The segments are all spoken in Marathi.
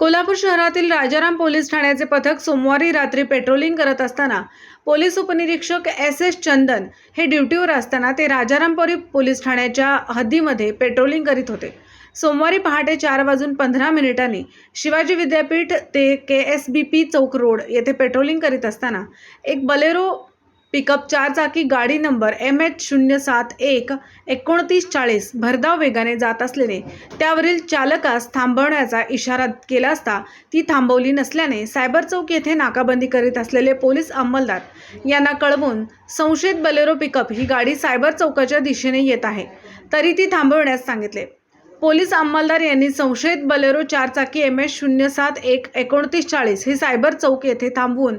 कोल्हापूर शहरातील राजाराम पोलीस ठाण्याचे पथक सोमवारी रात्री पेट्रोलिंग करत असताना पोलीस उपनिरीक्षक एस एस चंदन हे ड्युटीवर असताना ते राजारामपुरी पोलीस ठाण्याच्या हद्दीमध्ये पेट्रोलिंग करीत होते. सोमवारी पहाटे चार वाजून पंधरा मिनिटांनी शिवाजी विद्यापीठ ते के एस बी पी चौक रोड येथे पेट्रोलिंग करीत असताना एक बलेरो पिकअप चारचाकी गाडी नंबर एम एच शून्य सात एक एकोणतीस चाळीस भरधाव वेगाने जात असल्याने त्यावरील चालकास थांबवण्याचा इशारा केला असता ती थांबवली नसल्याने सायबर चौक येथे नाकाबंदी करीत असलेले पोलीस अंमलदार यांना कळवून संशयित बलेरो पिकअप ही गाडी सायबर चौकाच्या दिशेने येत आहे तरी ती थांबवण्यास सांगितले. पोलीस अंमलदार यांनी संशयित बलेरो चारचाकी एम एस शून्य सात एक एकोणतीस चाळीस ही सायबर चौक येथे थांबवून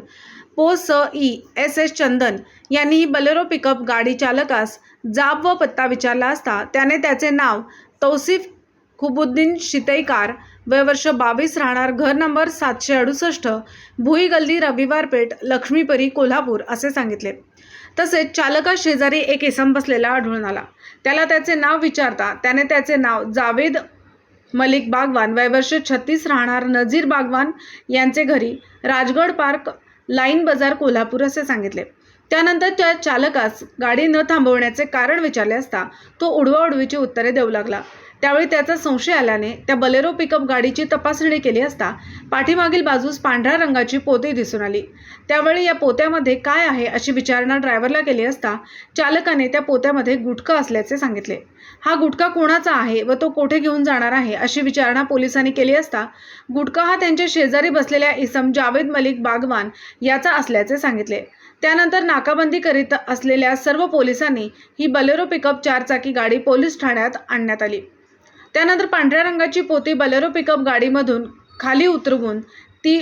पो स ई एस एस चंदन यांनी ही बलेरो पिकअप गाडी चालकास जाब व पत्ता विचारला असता त्याने त्याचे नाव तौसिफ खुबुद्दीन शितईकार वयवर्ष बावीस राहणार घर नंबर सातशे अडुसष्ट भुई गल्ली रविवार पेठ लक्ष्मीपरी कोल्हापूर असे सांगितले. तसेच चालका शेजारी एक इसम बसलेला आढळून आला. त्याला त्याचे नाव विचारता त्याने त्याचे नाव जावेद मलिक बागवान वयवर्ष छत्तीस राहणार नजीर बागवान यांचे घरी राजगड पार्क लाईन बाजार कोल्हापूर असे सांगितले. त्यानंतर त्या चालकास गाडी न थांबवण्याचे कारण विचारले असता तो उडवाउडवीची उत्तरे देऊ लागला. त्यावेळी त्याचा संशय आल्याने त्या बलेरो पिकअप गाडीची तपासणी केली असता पाठीमागील बाजूस पांढऱ्या रंगाची पोती दिसून आली. त्यावेळी या पोत्यामध्ये काय आहे अशी विचारणा ड्रायव्हरला केली असता चालकाने त्या पोत्यामध्ये गुटखा असल्याचे सांगितले. हा गुटखा कोणाचा आहे व तो कोठे घेऊन जाणार आहे अशी विचारणा पोलिसांनी केली असता गुटखा हा त्यांच्या शेजारी बसलेल्या इसम जावेद मलिक बागवान याचा असल्याचे सांगितले. त्यानंतर नाकाबंदी करीत असलेल्या सर्व पोलिसांनी ही बलेरो पिकअप चारचाकी गाडी पोलीस ठाण्यात आणण्यात आली. त्यानंतर पांढऱ्या रंगाची पोती बलेरो पिकअप गाडीमधून खाली उतरवून ती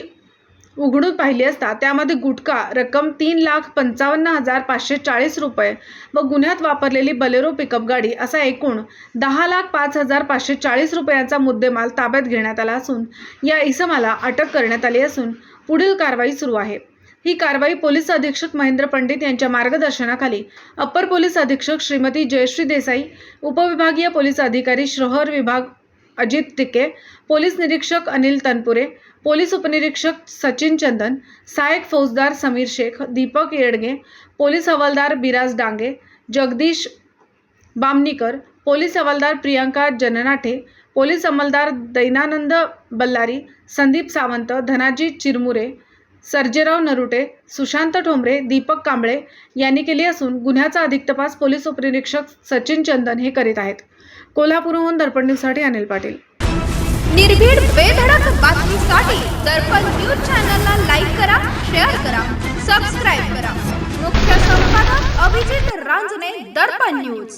उघडून पाहिली असता त्यामध्ये गुटखा रक्कम तीन लाख पंचावन्न हजार पाचशे चाळीस रुपये व गुन्ह्यात वापरलेली बलेरो पिकअप गाडी असा एकूण दहा लाख पाच हजार पाचशे चाळीस रुपयांचा मुद्देमाल ताब्यात घेण्यात आला असून या इसमाला अटक करण्यात आली असून पुढील कारवाई सुरू आहे. ही कारवाई पोलीस अधीक्षक महेंद्र पंडित यांच्या मार्गदर्शनाखाली. अप्पर पोलीस अधीक्षक श्रीमती जयश्री देसाई उपविभागीय पोलीस अधिकारी शहर विभाग अजित टिके पोलीस निरीक्षक अनिल तनपुरे पोलीस उपनिरीक्षक सचिन चंदन सहायक फौजदार समीर शेख दीपक येडगे पोलीस हवालदार बिराज डांगे जगदीश बामणीकर पोलीस हवालदार प्रियांका जननाठे पोलीस अंमलदार दैनानंद बल्लारी संदीप सावंत धनाजी चिरमुरे सर्जेराव नरुटे सुशांत ठोंबरे दीपक कांबळे यांनी केली असून गुन्ह्याचा अधिक तपास पोलीस उपनिरीक्षक सचिन चंदन हे करीत आहेत. कोल्हापूरहून दर्पण न्यूजसाठी अनिल पाटील. निर्भीड बेधडक बातमीसाठी दर्पण न्यूज चॅनलला लाईक करा शेअर करा सबस्क्राईब करा. मुख्य संपादक अभिजित रांजणे दर्पण न्यूज.